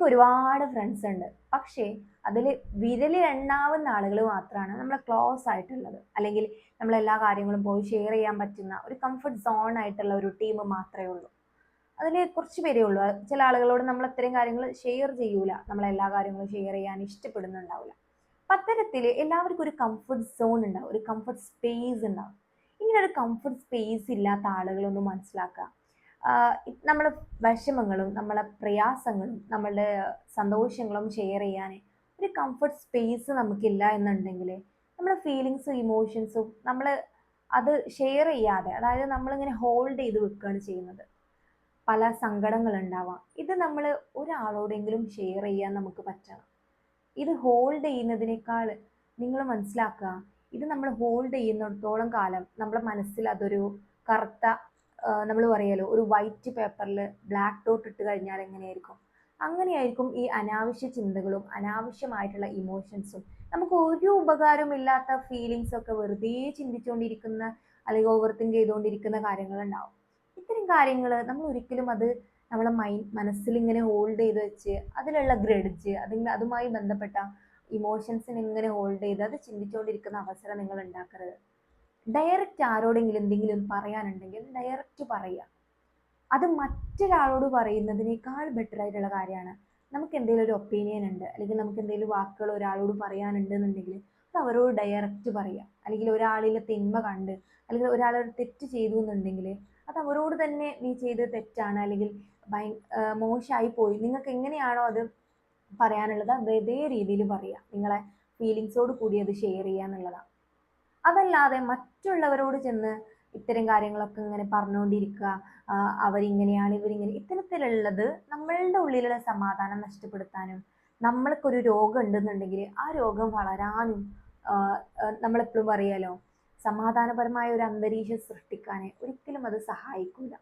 എനിക്ക് ഒരുപാട് ഫ്രണ്ട്സ് ഉണ്ട്. പക്ഷേ അതിൽ വിരലിൽ എണ്ണാവുന്ന ആളുകൾ മാത്രമാണ് നമ്മൾ ക്ലോസ് ആയിട്ടുള്ളത്. അല്ലെങ്കിൽ നമ്മൾ എല്ലാ കാര്യങ്ങളും പോയി ഷെയർ ചെയ്യാൻ പറ്റുന്ന ഒരു കംഫർട്ട് സോൺ ആയിട്ടുള്ള ഒരു ടീം മാത്രമേ ഉള്ളൂ. അതിൽ കുറച്ച് പേരേ ഉള്ളൂ. ചില ആളുകളോട് നമ്മൾ അത്രയും കാര്യങ്ങൾ ഷെയർ ചെയ്യൂല. നമ്മൾ എല്ലാ കാര്യങ്ങളും ഷെയർ ചെയ്യാൻ ഇഷ്ടപ്പെടുന്നുണ്ടാവില്ല അപ്പം അത്തരത്തിൽ എല്ലാവർക്കും ഒരു കംഫർട്ട് സോൺ ഉണ്ടാവും. ഒരു കംഫർട്ട് സ്പേസ് ഉണ്ടാവും. ഇങ്ങനെ ഒരു കംഫർട്ട് സ്പേസ് ഇല്ലാത്ത ആളുകളൊന്നും മനസ്സിലാക്കുക. നമ്മളെ വിഷമങ്ങളും നമ്മളെ പ്രയാസങ്ങളും നമ്മളുടെ സന്തോഷങ്ങളും ഷെയർ ചെയ്യാൻ ഒരു കംഫർട്ട് സ്പേസ് നമുക്കില്ല എന്നുണ്ടെങ്കിൽ നമ്മുടെ ഫീലിങ്സും ഇമോഷൻസും നമ്മൾ അത് ഷെയർ ചെയ്യാതെ അതായത് നമ്മളിങ്ങനെ ഹോൾഡ് ചെയ്ത് വെക്കുകയാണ് ചെയ്യുന്നത്. പല സങ്കടങ്ങളുണ്ടാവാം. ഇത് നമ്മൾ ഒരാളോടെങ്കിലും ഷെയർ ചെയ്യാൻ നമുക്ക് പറ്റണം. ഇത് ഹോൾഡ് ചെയ്യുന്നതിനേക്കാൾ നിങ്ങൾ മനസ്സിലാക്കുക ഇത് നമ്മൾ ഹോൾഡ് ചെയ്യുന്നിടത്തോളം കാലം നമ്മുടെ മനസ്സിൽ അതൊരു കറുത്ത നമ്മൾ പറയല്ലോ ഒരു വൈറ്റ് പേപ്പറിൽ ബ്ലാക്ക് ഡോട്ട് ഇട്ട് കഴിഞ്ഞാൽ എങ്ങനെയായിരിക്കും? അങ്ങനെയായിരിക്കും ഈ അനാവശ്യ ചിന്തകളും അനാവശ്യമായിട്ടുള്ള ഇമോഷൻസും നമുക്ക് ഒരു ഉപകാരമില്ലാത്ത ഫീലിങ്സ് ഒക്കെ വെറുതെ ചിന്തിച്ചുകൊണ്ടിരിക്കുന്ന അല്ലെങ്കിൽ ഓവർ തിങ്ക് ചെയ്തുകൊണ്ടിരിക്കുന്ന കാര്യങ്ങളുണ്ടാവും. ഇത്തരം കാര്യങ്ങൾ നമ്മൾ ഒരിക്കലും അത് നമ്മളെ മൈൻഡ് മനസ്സിൽ ഇങ്ങനെ ഹോൾഡ് ചെയ്ത് വെച്ച് അതിലുള്ള ഗ്രഡിച്ച് അതിന് അതുമായി ബന്ധപ്പെട്ട ഇമോഷൻസിനെ ഇങ്ങനെ ഹോൾഡ് ചെയ്ത് അത് ചിന്തിച്ചുകൊണ്ടിരിക്കുന്ന അവസരം നിങ്ങൾ ഉണ്ടാക്കരുത്. ഡയറക്റ്റ് ആരോടെങ്കിലും എന്തെങ്കിലും പറയാനുണ്ടെങ്കിൽ ഡയറക്റ്റ് പറയുക. അത് മറ്റൊരാളോട് പറയുന്നതിനേക്കാൾ ബെറ്റർ ആയിട്ടുള്ള കാര്യമാണ്. നമുക്ക് എന്തെങ്കിലും ഒരു ഒപ്പീനിയൻ ഉണ്ട് അല്ലെങ്കിൽ നമുക്ക് എന്തെങ്കിലും വാക്കുകൾ ഒരാളോട് പറയാനുണ്ട് എന്നുണ്ടെങ്കിൽ അത് അവരോട് ഡയറക്റ്റ് പറയുക. അല്ലെങ്കിൽ ഒരാളിലെ തിന്മ കണ്ട് അല്ലെങ്കിൽ ഒരാളൊരു തെറ്റ് ചെയ്തു എന്നുണ്ടെങ്കിൽ അത് അവരോട് തന്നെ നീ ചെയ്തത് തെറ്റാണ് അല്ലെങ്കിൽ ഭയ മോശമായി പോയി നിങ്ങൾക്ക് എങ്ങനെയാണോ അത് പറയാനുള്ളത് അത് അതേ രീതിയിൽ പറയുക. നിങ്ങളെ ഫീലിങ്സോട് കൂടി അത് ഷെയർ ചെയ്യുക എന്നുള്ളതാണ്. അതല്ലാതെ മറ്റുള്ളവരോട് ചെന്ന് ഇത്തരം കാര്യങ്ങളൊക്കെ ഇങ്ങനെ പറഞ്ഞുകൊണ്ടിരിക്കുക അവരിങ്ങനെയാണ് ഇവരിങ്ങനെ ഇത്തരത്തിലുള്ളത് നമ്മളുടെ ഉള്ളിലുള്ള സമാധാനം നഷ്ടപ്പെടുത്താനും നമ്മൾക്കൊരു രോഗം ഉണ്ടെന്നുണ്ടെങ്കിൽ ആ രോഗം വളരാനും നമ്മളെപ്പോഴും പറയാലോ സമാധാനപരമായ ഒരു അന്തരീക്ഷം സൃഷ്ടിക്കാൻ ഒരിക്കലും അത് സഹായിക്കില്ല